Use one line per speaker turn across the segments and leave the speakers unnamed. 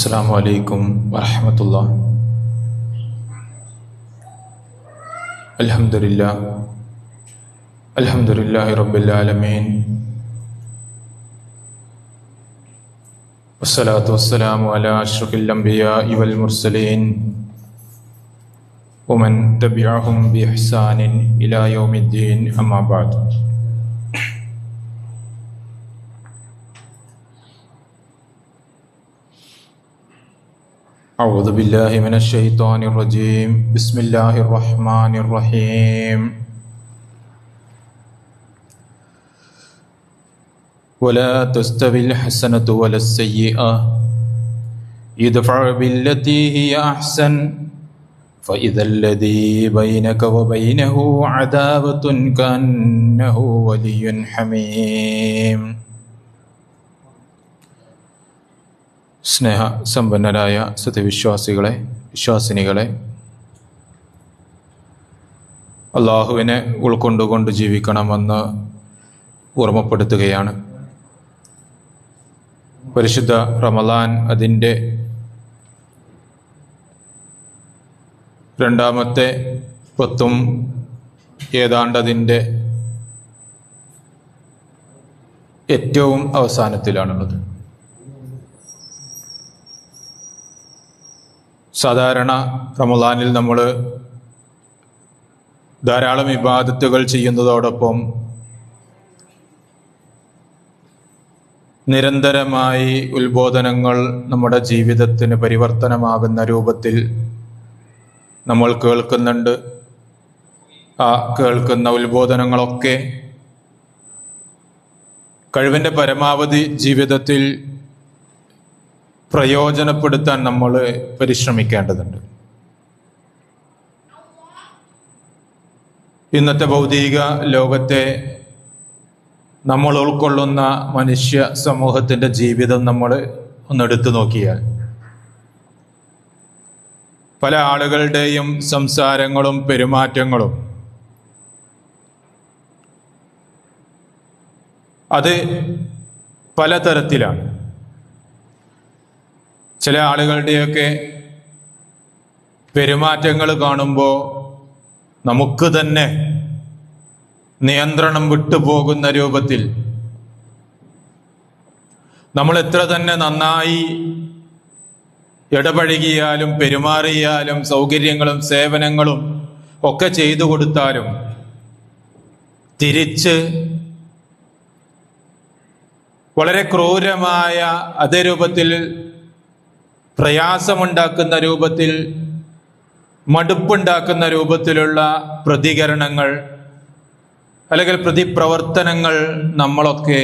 السلام عليكم ورحمة الله. الحمد لله. الحمد لله رب العالمين. والصلاة والسلام على أشرف الأنبياء والمرسلين ومن تبعهم بإحسان إلى يوم الدين أما بعد. أعوذ بالله من الشيطان الرجيم. بسم الله الرحمن الرحيم. ولا تستوي الحسنة ولا السيئة. ادفع بالتي هي أحسن. فإذا الذي بينك وبينه عداوة كأنه ولي حميم. സ്നേഹ സമ്പന്നരായ സത്യവിശ്വാസികളെ വിശ്വാസിനികളെ അള്ളാഹുവിനെ ഉൾക്കൊണ്ടുകൊണ്ട് ജീവിക്കണമെന്ന് ഓർമ്മപ്പെടുത്തുകയാണ്. പരിശുദ്ധ റമലാൻ അതിന്റെ രണ്ടാമത്തെ പത്തും ഏതാണ്ടതിന്റെ ഏറ്റവും അവസാനത്തിലാണുള്ളത്. സാധാരണ റമദാനിൽ നമ്മൾ ധാരാളം ഇബാദത്തുകൾ ചെയ്യുന്നതോടൊപ്പം നിരന്തരമായി ഉത്ബോധനങ്ങൾ നമ്മുടെ ജീവിതത്തിന് പരിവർത്തനമാകുന്ന രൂപത്തിൽ നമ്മൾ കേൾക്കുന്നുണ്ട്. ആ കേൾക്കുന്ന ഉത്ബോധനങ്ങളൊക്കെ കഴിവിന്റെ പരമാവധി ജീവിതത്തിൽ പ്രയോജനപ്പെടുത്താൻ നമ്മൾ പരിശ്രമിക്കേണ്ടതുണ്ട്. ഇന്നത്തെ ഭൗതിക ലോകത്തെ നമ്മൾ ഉൾക്കൊള്ളുന്ന മനുഷ്യ സമൂഹത്തിന്റെ ജീവിതം നമ്മൾ ഒന്നെടുത്തു നോക്കിയാൽ പല ആളുകളുടെയും സംസാരങ്ങളും പെരുമാറ്റങ്ങളും അത് പലതരത്തിലാണ്. ചില ആളുകളുടെയൊക്കെ പെരുമാറ്റങ്ങൾ കാണുമ്പോൾ നമുക്ക് തന്നെ നിയന്ത്രണം വിട്ടുപോകുന്ന രൂപത്തിൽ നമ്മൾ എത്ര തന്നെ നന്നായി ഇടപഴകിയാലും പെരുമാറിയാലും സൗകര്യങ്ങളും സേവനങ്ങളും ഒക്കെ ചെയ്തു കൊടുത്താലും തിരിച്ച് വളരെ ക്രൂരമായ അതേ രൂപത്തിൽ പ്രയാസമുണ്ടാക്കുന്ന രൂപത്തിൽ മടുപ്പുണ്ടാക്കുന്ന രൂപത്തിലുള്ള പ്രതികരണങ്ങൾ അല്ലെങ്കിൽ പ്രതിപ്രവർത്തനങ്ങൾ നമ്മളൊക്കെ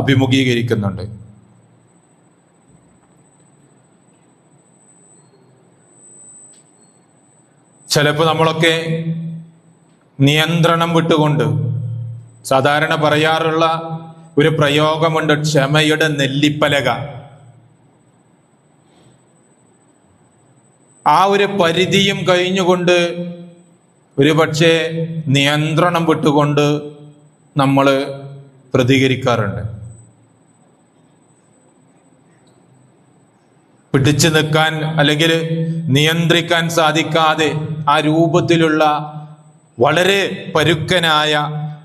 അഭിമുഖീകരിക്കുന്നുണ്ട്. ചിലപ്പോൾ നമ്മളൊക്കെ നിയന്ത്രണം വിട്ടുകൊണ്ട് സാധാരണ പറയാറുള്ള ഒരു പ്രയോഗമുണ്ട് ക്ഷമയുടെ നെല്ലിപ്പലക. ആ ഒരു പരിധിയും കഴിഞ്ഞുകൊണ്ട് ഒരു പക്ഷേ നിയന്ത്രണം വിട്ടുകൊണ്ട് നമ്മൾ പ്രതികരിക്കാറുണ്ട്. പിടിച്ചു നിൽക്കാൻ അല്ലെങ്കിൽ നിയന്ത്രിക്കാൻ സാധിക്കാതെ ആ രൂപത്തിലുള്ള വളരെ പരുക്കനായ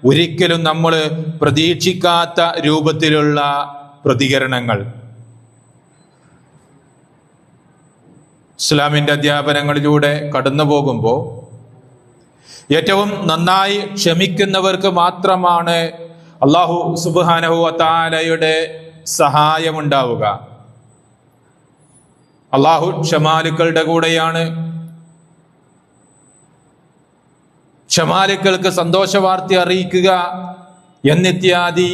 ഒരിക്കലും നമ്മൾ പ്രതീക്ഷിക്കാത്ത രൂപത്തിലുള്ള പ്രതികരണങ്ങൾ. ഇസ്ലാമിന്റെ അധ്യാപനങ്ങളിലൂടെ കടന്നു പോകുമ്പോൾ ഏറ്റവും നന്നായി ക്ഷമിക്കുന്നവർക്ക് മാത്രമാണ് അള്ളാഹു സുബാനഹു അത്താലയുടെ സഹായമുണ്ടാവുക. അള്ളാഹു ക്ഷമാലുക്കളുടെ കൂടെയാണ്. ക്ഷമാലുക്കൾക്ക് സന്തോഷവാർത്തി അറിയിക്കുക എന്നിത്യാദി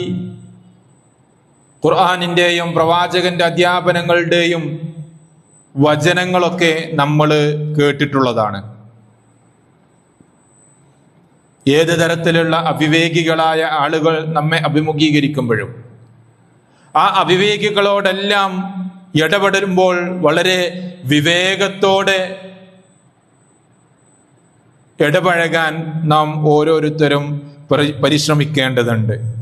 ഖുർആാനിന്റെയും പ്രവാചകന്റെ അധ്യാപനങ്ങളുടെയും വചനങ്ങളൊക്കെ നമ്മൾ കേട്ടിട്ടുള്ളതാണ്. ഏത് തരത്തിലുള്ള അവിവേകികളായ ആളുകൾ നമ്മെ അഭിമുഖീകരിക്കുമ്പോഴും ആ അവിവേകികളോടെല്ലാം ഇടപെടുമ്പോൾ വളരെ വിവേകത്തോടെ ഇടപഴകാൻ നാം ഓരോരുത്തരും പരിശ്രമിക്കേണ്ടതുണ്ട്.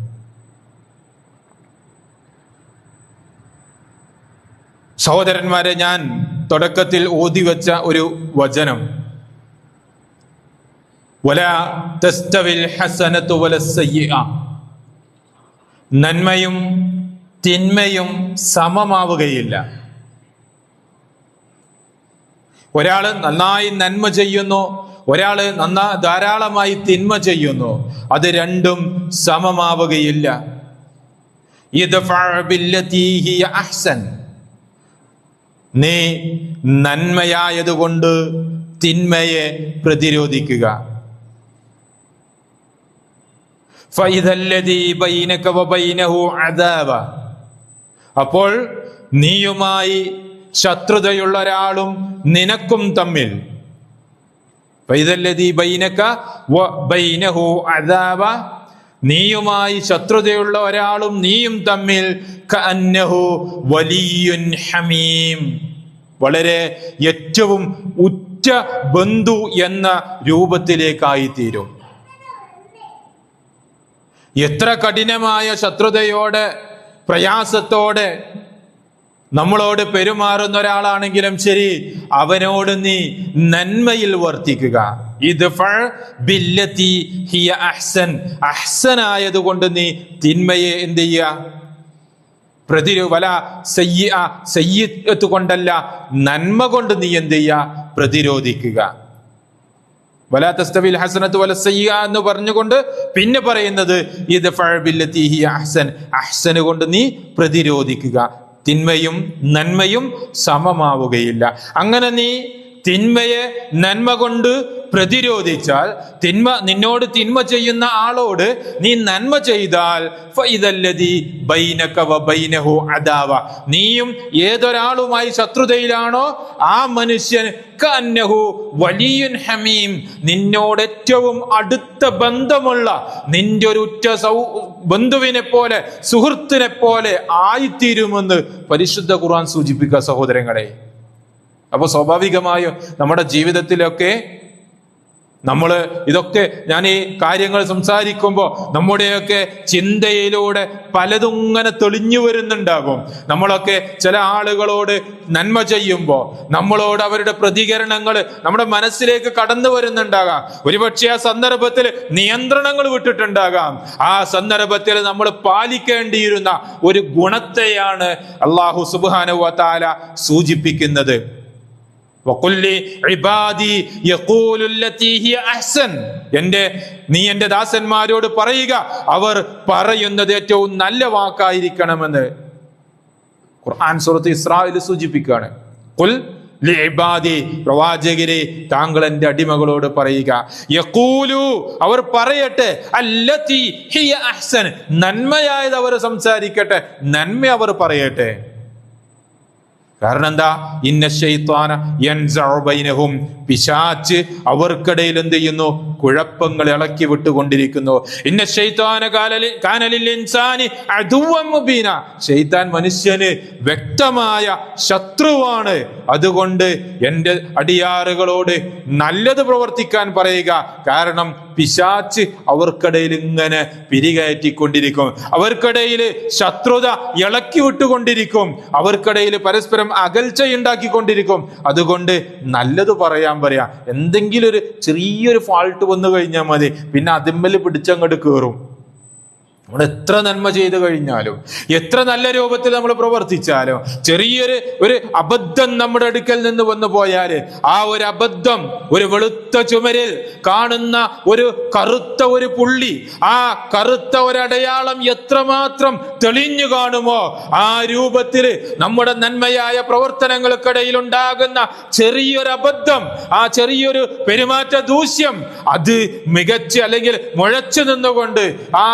സഹോദരന്മാരെ ഞാൻ തുടക്കത്തിൽ ഓതി വെച്ച ഒരു വചനം. വല തസ്തവിൽ ഹസനത്തു വല സയ്യിഅ. നന്മയും തിന്മയും സമമാവുകയില്ല. ഒരാൾ നന്നായി നന്മ ചെയ്യുന്നു ഒരാൾ നന്നാ ധാരാളമായി തിന്മ ചെയ്യുന്നു അത് രണ്ടും സമമാവുകയില്ല. അഹ്സൻ. നീ നന്മയായതുകൊണ്ട് തിന്മയെ പ്രതിരോധിക്കുക. അപ്പോൾ നീയുമായി ശത്രുതയുള്ള ഒരാളും നിനക്കും തമ്മിൽ. ഫൈതല്ലതി ബൈനക ബൈനഹു അദാവ നീയുമായി ശത്രുതയുള്ള ഒരാളും നീയും തമ്മിൽ വലിയുൻ ഹമീം. വളരെ ഏറ്റവും ഉറ്റ ബന്ധു എന്ന രൂപത്തിലേക്കായി തീരും എത്ര കഠിനമായ ശത്രുതയോടെ പ്രയാസത്തോടെ നമ്മളോട് പെരുമാറുന്ന ഒരാളാണെങ്കിലും ശരി അവനോട് നീ നന്മയിൽ വർത്തിക്കുക. ഹിയ അഹ്സൻ. അഹ്സനായതുകൊണ്ട് നീ തിന്മയെ എന്ത് ചെയ്യുക? പ്രതിരോ സയ്യ സയ്യത്ത് കൊണ്ടല്ല നന്മ കൊണ്ട് നീ എന്ത് ചെയ്യുക? പ്രതിരോധിക്കുക. വലാ തസ്തവിൽ ഹസനത്ത് വല സയ്യ എന്ന് പറഞ്ഞുകൊണ്ട് പിന്നെ പറയുന്നത് ഇത് ഫഴബില്ലത്തി ഹിയ അഹ്സൻ. അഹ്സന് കൊണ്ട് നീ പ്രതിരോധിക്കുക. തിന്മയും നന്മയും സമമാവുകയില്ല. അങ്ങനെ നീ തിന്മയെ നന്മ കൊണ്ട് പ്രതിരോധിച്ചാൽ തിന്മ നിന്നോട് തിന്മ ചെയ്യുന്ന ആളോട് നീ നന്മ ചെയ്താൽ അദാവ. നീയും ഏതൊരാളുമായി ശത്രുതയിലാണോ ആ മനുഷ്യൻ കന്നഹു വലിയുൻ ഹമീം. നിന്നോട് ഏറ്റവും അടുത്ത ബന്ധമുള്ള നിന്റെ ഒരു ഉറ്റ സൗ ബന്ധുവിനെ പോലെ സുഹൃത്തിനെ പോലെ ആയിത്തീരുമെന്ന് പരിശുദ്ധ ഖുർആൻ സൂചിപ്പിക്കുക സഹോദരങ്ങളെ. അപ്പൊ സ്വാഭാവികമായും നമ്മുടെ ജീവിതത്തിലൊക്കെ നമ്മൾ ഇതൊക്കെ ഞാൻ ഈ കാര്യങ്ങൾ സംസാരിക്കുമ്പോൾ നമ്മുടെയൊക്കെ ചിന്തയിലൂടെ പലതും ഇങ്ങനെ തെളിഞ്ഞു വരുന്നുണ്ടാകും. നമ്മളൊക്കെ ചില ആളുകളോട് നന്മ ചെയ്യുമ്പോൾ നമ്മളോട് അവരുടെ പ്രതികരണങ്ങൾ നമ്മുടെ മനസ്സിലേക്ക് കടന്നു വരുന്നുണ്ടാകാം. ഒരുപക്ഷെ ആ സന്ദർഭത്തിൽ നിയന്ത്രണങ്ങൾ വിട്ടിട്ടുണ്ടാകാം. ആ സന്ദർഭത്തിൽ നമ്മൾ പാലിക്കേണ്ടിയിരുന്ന ഒരു ഗുണത്തെയാണ് അള്ളാഹു സുബാനുവ താല സൂചിപ്പിക്കുന്നത്. എന്റെ നീ എന്റെ ദാസന്മാരോട് പറയുക അവർ പറയുന്നത് ഏറ്റവും നല്ല വാക്കായിരിക്കണമെന്ന്. ഖുർആൻ സൂറത്ത് ഇസ്രായേൽ സൂചിപ്പിക്കുകയാണ്. കുൽ പ്രവാചകരെ താങ്കൾ എന്റെ അടിമകളോട് പറയുക. യക്കൂലു അവർ പറയട്ടെ അല്ലതി ഹിയ അഹ്സൻ. നന്മയായത് അവർ സംസാരിക്കട്ടെ നന്മ അവർ പറയട്ടെ. കാരണം എന്താ? ഇന്ന ബൈനഹും പിശാച്ച് അവർക്കിടയിൽ എന്ത് ചെയ്യുന്നു? കുഴപ്പങ്ങൾ ഇളക്കി വിട്ടുകൊണ്ടിരിക്കുന്നു. ഇന്ന ശൈത്വാന കാലലി ഇൻസാനി മുബീന. ശൈത്താൻ മനുഷ്യന് വ്യക്തമായ ശത്രുവാണ്. അതുകൊണ്ട് എന്റെ അടിയാറുകളോട് നല്ലത് പ്രവർത്തിക്കാൻ പറയുക. കാരണം പിശാച്ച് അവർക്കിടയിൽ ഇങ്ങനെ പിരികയറ്റിക്കൊണ്ടിരിക്കും. അവർക്കിടയിൽ ശത്രുത ഇളക്കി വിട്ടുകൊണ്ടിരിക്കും. അവർക്കിടയിൽ പരസ്പരം അകൽച്ചയുണ്ടാക്കിക്കൊണ്ടിരിക്കും. അതുകൊണ്ട് നല്ലത് പറയാൻ പറയാം. എന്തെങ്കിലും ഒരു ചെറിയൊരു ഫാൾട്ട് വന്നു കഴിഞ്ഞാൽ മതി. പിന്നെ അതിമ്മൽ പിടിച്ചങ്ങോട്ട് കയറും നമ്മൾ എത്ര നന്മ ചെയ്തു കഴിഞ്ഞാലും എത്ര നല്ല രൂപത്തിൽ നമ്മൾ പ്രവർത്തിച്ചാലും ചെറിയൊരു ഒരു അബദ്ധം നമ്മുടെ അടുക്കൽ നിന്ന് വന്നു പോയാൽ ആ ഒരു അബദ്ധം ഒരു വെളുത്ത ചുമരിൽ കാണുന്ന ഒരു കറുത്ത ഒരു പുള്ളി ആ കറുത്ത ഒരടയാളം എത്രമാത്രം തെളിഞ്ഞു കാണുമോ ആ രൂപത്തിൽ നമ്മുടെ നന്മയായ പ്രവർത്തനങ്ങൾക്കിടയിൽ ഉണ്ടാകുന്ന ചെറിയൊരു അബദ്ധം ആ ചെറിയൊരു പെരുമാറ്റ ദൂഷ്യം അത് മികച്ച അല്ലെങ്കിൽ മുഴച്ചു നിന്നുകൊണ്ട് ആ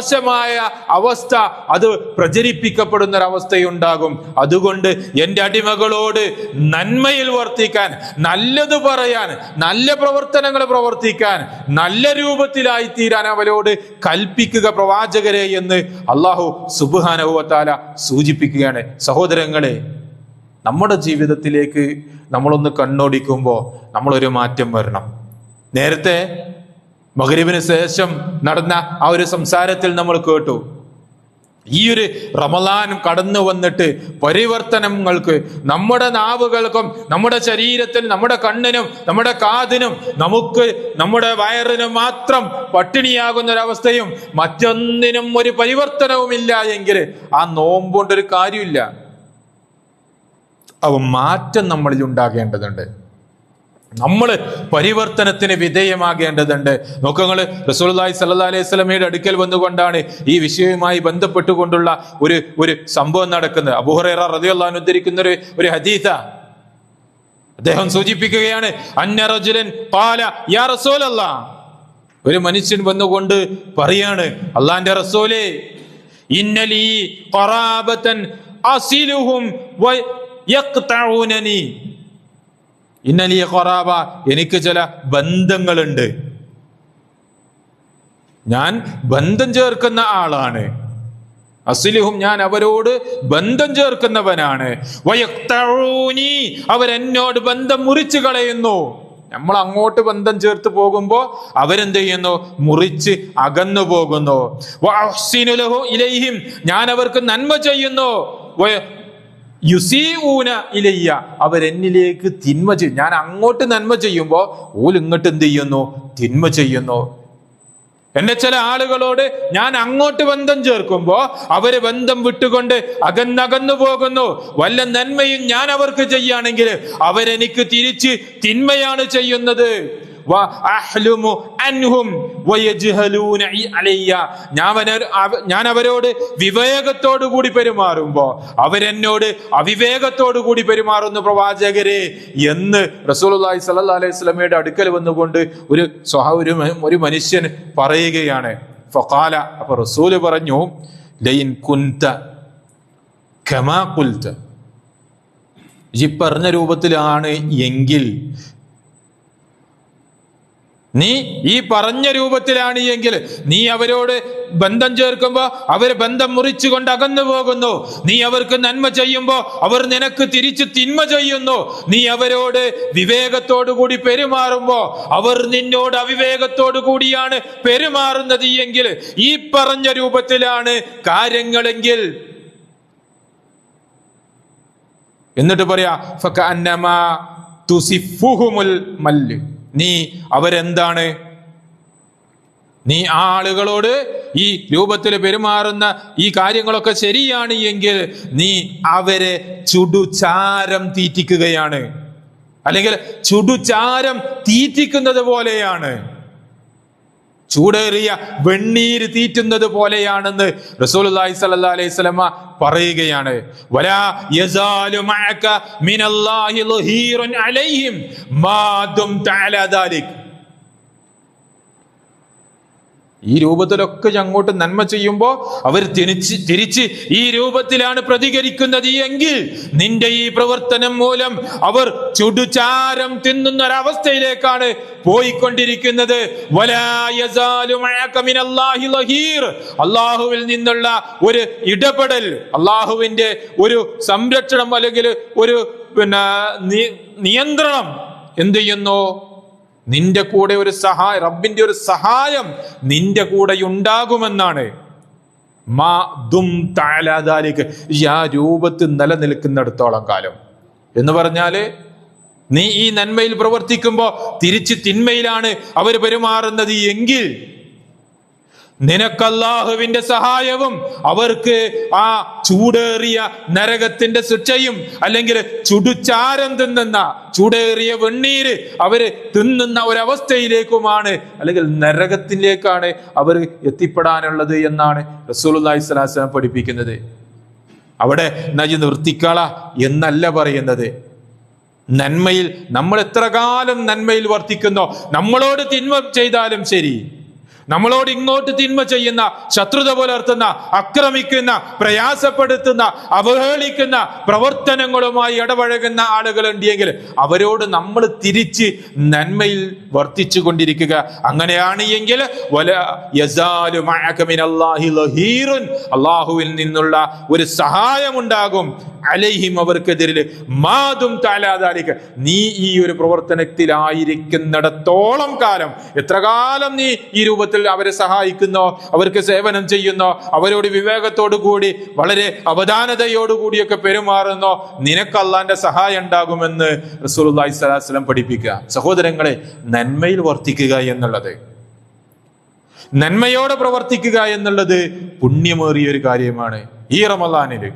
മോശമായ അവസ്ഥ അത് പ്രചരിപ്പിക്കപ്പെടുന്ന ഒരവസ്ഥയുണ്ടാകും അതുകൊണ്ട് എന്റെ അടിമകളോട് നന്മയിൽ വർത്തിക്കാൻ നല്ലത് പറയാൻ നല്ല പ്രവർത്തനങ്ങൾ പ്രവർത്തിക്കാൻ നല്ല രൂപത്തിലായി തീരാൻ അവരോട് കൽപ്പിക്കുക പ്രവാചകരെ എന്ന് അള്ളാഹു സുബുഹാനഹുവത്താല സൂചിപ്പിക്കുകയാണ്. സഹോദരങ്ങളെ നമ്മുടെ ജീവിതത്തിലേക്ക് നമ്മളൊന്ന് കണ്ണോടിക്കുമ്പോൾ നമ്മളൊരു മാറ്റം വരണം. നേരത്തെ മകരിവിന് ശേഷം നടന്ന ആ ഒരു സംസാരത്തിൽ നമ്മൾ കേട്ടു. ഈ ഒരു റമലാൻ കടന്നു വന്നിട്ട് പരിവർത്തനങ്ങൾക്ക് നമ്മുടെ നാവുകൾക്കും നമ്മുടെ ശരീരത്തിൽ നമ്മുടെ കണ്ണിനും നമ്മുടെ കാതിനും നമുക്ക് നമ്മുടെ വയറിനും മാത്രം പട്ടിണിയാകുന്ന ഒരവസ്ഥയും മറ്റൊന്നിനും ഒരു പരിവർത്തനവുമില്ല എങ്കിൽ ആ നോമ്പുകൊണ്ടൊരു കാര്യമില്ല. അവ മാറ്റം നമ്മളിൽ ഉണ്ടാകേണ്ടതുണ്ട്. നമ്മൾ പരിവർത്തനത്തിന് വിധേയമാകേണ്ടതുണ്ട്. നോക്കങ്ങൾ റസൂൽദായ് സല്ലാ അലൈഹി സ്വലമയുടെ അടുക്കൽ വന്നുകൊണ്ടാണ് ഈ വിഷയവുമായി ബന്ധപ്പെട്ടുകൊണ്ടുള്ള ഒരു ഒരു സംഭവം നടക്കുന്നത്. റളിയല്ലാഹു റതിയുള്ള ഉദ്ധരിക്കുന്ന ഒരു ഒരു ഹദീസ. അദ്ദേഹം സൂചിപ്പിക്കുകയാണ് അന്നറജുലൻ പാല യാ റസൂലല്ല ഒരു മനുഷ്യൻ വന്നുകൊണ്ട് പറയാണ് അള്ളാന്റെ റസൂലേ ഇന്നലീ അസിലുഹും യഖ്തഊനനി. ഇന്നലിയ ഖറാബ എനിക്ക് ചില ബന്ധങ്ങളുണ്ട്. ഞാൻ ബന്ധം ചേർക്കുന്ന ആളാണ്. അസുലിഹും ഞാൻ അവരോട് ബന്ധം ചേർക്കുന്നവനാണ്. അവരെന്നോട് ബന്ധം മുറിച്ചു കളയുന്നു. നമ്മൾ അങ്ങോട്ട് ബന്ധം ചേർത്ത് പോകുമ്പോ അവരെന്ത് ചെയ്യുന്നു? മുറിച്ച് അകന്നു പോകുന്നു. ഇലൈഹിം ഞാൻ അവർക്ക് നന്മ ചെയ്യുന്നു. യുസീഊന ഇലയ്യ. അവരെന്നിലേക്ക് തിന്മ ചെയ്യും ഞാൻ അങ്ങോട്ട് നന്മ ചെയ്യുമ്പോ ഓൽ ഇങ്ങോട്ട് എന്ത് ചെയ്യുന്നു? തിന്മ ചെയ്യുന്നു. എന്റെ ചില ആളുകളോട് ഞാൻ അങ്ങോട്ട് ബന്ധം ചേർക്കുമ്പോ അവർ ബന്ധം വിട്ടുകൊണ്ട് അകന്നകന്നു പോകുന്നു. വല്ല നന്മയും ഞാൻ അവർക്ക് ചെയ്യുകയാണെങ്കിൽ അവരെനിക്ക് തിരിച്ച് തിന്മയാണ് ചെയ്യുന്നത്. ഞാൻ അവരോട് വിവേകത്തോടു കൂടി പെരുമാറുമ്പോ അവരെന്നോട് അവിവേകത്തോടു കൂടി പെരുമാറുന്നു പ്രവാചകരെ എന്ന് റസൂലുള്ളാഹി സല്ലാ അലൈഹി സ്വലമയുടെ അടുക്കൽ വന്നുകൊണ്ട് ഒരു സ്വഹ ഒരു ഒരു മനുഷ്യൻ പറയുകയാണ്. ഫഖാല അപ്പൊ റസൂൽ പറഞ്ഞു ലൈൻ കുന്ത കമാ കുൽത്ത ഈ പറഞ്ഞ രൂപത്തിലാണ് എങ്കിൽ നീ ഈ പറഞ്ഞ രൂപത്തിലാണ് എങ്കിൽ നീ അവരോട് ബന്ധം ചേർക്കുമ്പോ അവർ ബന്ധം മുറിച്ചുകൊണ്ട് അകന്നു പോകുന്നു. നീ അവർക്ക് നന്മ ചെയ്യുമ്പോ അവർ നിനക്ക് തിരിച്ചു തിന്മ ചെയ്യുന്നു. നീ അവരോട് വിവേകത്തോടു കൂടി പെരുമാറുമ്പോ അവർ നിന്നോട് അവിവേകത്തോടു കൂടിയാണ് പെരുമാറുന്നത് എങ്കിൽ ഈ പറഞ്ഞ രൂപത്തിലാണ് കാര്യങ്ങളെങ്കിൽ. എന്നിട്ട് പറയാ തുസിഫുഹുമുൽ മല്ല്. നീ അവരെന്താണ്? നീ ആ ആളുകളോട് ഈ രൂപത്തിൽ പെരുമാറുന്ന ഈ കാര്യങ്ങളൊക്കെ ശരിയാണ് എങ്കിൽ നീ അവരെ ചുടുചാരം തീറ്റിക്കുകയാണ്. അല്ലെങ്കിൽ ചുടുചാരം തീറ്റിക്കുന്നത് പോലെയാണ്. ചൂടേറിയ വെണ്ണീര് തീറ്റുന്നത് പോലെയാണെന്ന് റസൂലുള്ളാഹി സ്വല്ലല്ലാഹി അലൈഹി വസല്ലമ പറയുകയാണ്. വലാ ഈ രൂപത്തിലൊക്കെ അങ്ങോട്ട് നന്മ ചെയ്യുമ്പോൾ അവർ തിരിച്ച് തിരിച്ച് ഈ രൂപത്തിലാണ് പ്രതികരിക്കുന്നത്. എങ്കിൽ നിന്റെ ഈ പ്രവർത്തനം മൂലം അവർ ചുടുചാരം തിന്നുന്ന ഒരവസ്ഥയിലേക്കാണ് പോയിക്കൊണ്ടിരിക്കുന്നത്. അള്ളാഹുവിൽ നിന്നുള്ള ഒരു ഇടപെടൽ അള്ളാഹുവിന്റെ ഒരു സംരക്ഷണം അല്ലെങ്കിൽ ഒരു പിന്നെ നിയന്ത്രണം എന്ത് ചെയ്യുന്നു? നിന്റെ കൂടെ ഒരു സഹായ റബ്ബിന്റെ ഒരു സഹായം നിന്റെ കൂടെ ഉണ്ടാകുമെന്നാണ്. മാ ദും താലാദാലിക്ക് ആ രൂപത്തിൽ നിലനിൽക്കുന്നിടത്തോളം കാലം. എന്ന് പറഞ്ഞാൽ നീ ഈ നന്മയിൽ പ്രവർത്തിക്കുമ്പോ തിരിച്ച് തിന്മയിലാണ് അവർ പെരുമാറുന്നത് എങ്കിൽ നിനക്കല്ലാഹുവിന്റെ സഹായവും അവർക്ക് ആ ചൂടേറിയ നരകത്തിന്റെ ശിക്ഷയും അല്ലെങ്കിൽ ചുടുചാരം തിന്നുന്ന ചൂടേറിയ വെണ്ണീര് അവർ തിന്നുന്ന ഒരവസ്ഥയിലേക്കുമാണ് അല്ലെങ്കിൽ നരകത്തിലേക്കാണ് അവർ എത്തിപ്പെടാനുള്ളത് എന്നാണ് അലൈഹി വസല്ലം പഠിപ്പിക്കുന്നത്. അവിടെ നജി നിർത്തിക്കള എന്നല്ല പറയുന്നത്. നന്മയിൽ നമ്മൾ എത്ര കാലം നന്മയിൽ വർത്തിക്കുന്നോ നമ്മളോട് തിന്മ ചെയ്താലും ശരി. നമ്മളോട് ഇങ്ങോട്ട് തിന്മ ചെയ്യുന്ന ശത്രുത പുലർത്തുന്ന ആക്രമിക്കുന്ന പ്രയാസപ്പെടുത്തുന്ന അവഹേളിക്കുന്ന പ്രവർത്തനങ്ങളുമായി ഇടപഴകുന്ന ആളുകൾ ഉണ്ടെങ്കിൽ അവരോട് നമ്മൾ തിരിച്ച് നന്മയിൽ വർത്തിച്ചു കൊണ്ടിരിക്കുക. അങ്ങനെയാണ് എങ്കിൽ അള്ളാഹുവിൽ നിന്നുള്ള ഒരു സഹായമുണ്ടാകും. അലൈഹിം അവർക്കെതിരിൽ. മാതും താലാതാലിക്ക് നീ ഈ ഒരു പ്രവർത്തനത്തിലായിരിക്കുന്നിടത്തോളം കാലം. എത്ര കാലം നീ ഈ രൂപത്തിൽ രൂപത്തിൽ അവരെ സഹായിക്കുന്നോ അവർക്ക് സേവനം ചെയ്യുന്നോ അവരോട് വിവേകത്തോടു കൂടി വളരെ അവധാനതയോടു കൂടിയൊക്കെ പെരുമാറുന്നോ. നിനക്ക് അള്ളാന്റെ സഹായം ഉണ്ടാകുമെന്ന് റസൂലുള്ളാഹി സ്വലാസ്ലം പഠിപ്പിക്കുക. സഹോദരങ്ങളെ നന്മയിൽ വർത്തിക്കുക എന്നുള്ളത്. നന്മയോടെ പ്രവർത്തിക്കുക എന്നുള്ളത് പുണ്യമേറിയ ഒരു കാര്യമാണ് ഈ റമദാനിൽ.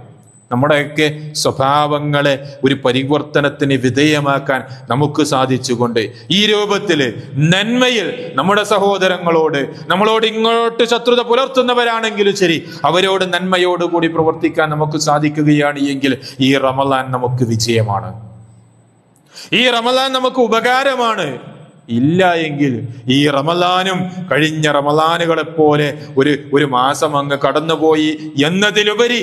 നമ്മുടെയൊക്കെ സ്വഭാവങ്ങളെ ഒരു പരിവർത്തനത്തിന് വിധേയമാക്കാൻ നമുക്ക് സാധിച്ചുകൊണ്ട് ഈ രൂപത്തിൽ നന്മയിൽ നമ്മുടെ സഹോദരങ്ങളോട് നമ്മളോട് ഇങ്ങോട്ട് ശത്രുത പുലർത്തുന്നവരാണെങ്കിലും ശരി അവരോട് നന്മയോടുകൂടി പ്രവർത്തിക്കാൻ നമുക്ക് സാധിക്കുകയാണ് എങ്കിൽ ഈ റമലാൻ നമുക്ക് വിജയമാണ്. ഈ റമലാൻ നമുക്ക് ഉപകാരമാണ്. ഇല്ല എങ്കിൽ ഈ റമലാനും കഴിഞ്ഞ റമദാനുകളെ പോലെ ഒരു ഒരു മാസം അങ്ങ് കടന്നുപോയി എന്നതിലുപരി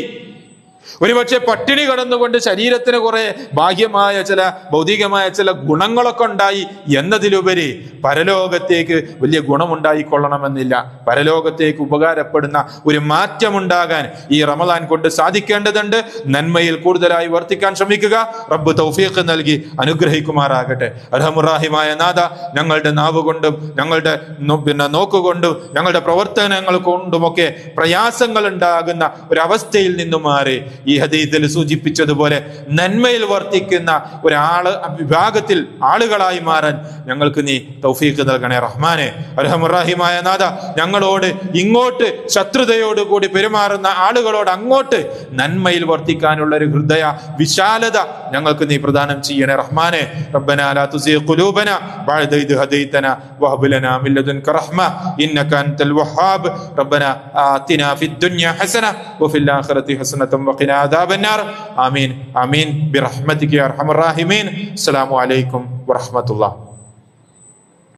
ഒരുപക്ഷെ പട്ടിണി കടന്നുകൊണ്ട് ശരീരത്തിന് കുറെ ബാഹ്യമായ ചില ഭൗതികമായ ചില ഗുണങ്ങളൊക്കെ ഉണ്ടായി എന്നതിലുപരി പരലോകത്തേക്ക് വലിയ ഗുണമുണ്ടായിക്കൊള്ളണമെന്നില്ല. പരലോകത്തേക്ക് ഉപകാരപ്പെടുന്ന ഒരു മാറ്റമുണ്ടാകാൻ ഈ റമദാൻ കൊണ്ട് സാധിക്കേണ്ടതുണ്ട്. നന്മയിൽ കൂടുതലായി വർത്തിക്കാൻ ശ്രമിക്കുക. റബ്ബ് തൗഫീഖ് നൽകി അനുഗ്രഹിക്കുമാറാകട്ടെ. അർഹമുറാഹിമായ നാഥ ഞങ്ങളുടെ നാവ് കൊണ്ടും ഞങ്ങളുടെ പിന്നെ നോക്കുകൊണ്ടും ഞങ്ങളുടെ പ്രവർത്തനങ്ങൾ കൊണ്ടുമൊക്കെ പ്രയാസങ്ങൾ ഉണ്ടാകുന്ന ഒരവസ്ഥയിൽ നിന്നും മാറി ഈ ഹദീത്തിൽ സൂചിപ്പിച്ചതുപോലെ നന്മയിൽ വർത്തിക്കുന്ന ഒരാള് വിഭാഗത്തിൽ ആളുകളായി മാറാൻ ഞങ്ങൾക്ക് നീ തൗഫീഖ് നൽകണേ റഹ്മാനെ അർഹമുറാഹിമായ നാഥ ഞങ്ങളോട് ഇങ്ങോട്ട് ശത്രുതയോടുകൂടി പെരുമാറുന്ന ആളുകളോട് അങ്ങോട്ട് നന്മയിൽ വർത്തിക്കാനുള്ള ഒരു ഹൃദയ വിശാലത ഞങ്ങൾക്ക് നീ പ്രദാനം ചെയ്യണേ റഹ്മാനെ ربنا لا تزغ قلوبنا بعد إذ هديتنا وهب لنا من لدنك رحمة إنك أنت الوهاب ربنا آتنا في الدنيا حسنة وفي الآخرة حسنة وقنا عذاب النار. آمين. آمين. برحمتك يا أرحم الراحمين. السلام عليكم ورحمة الله.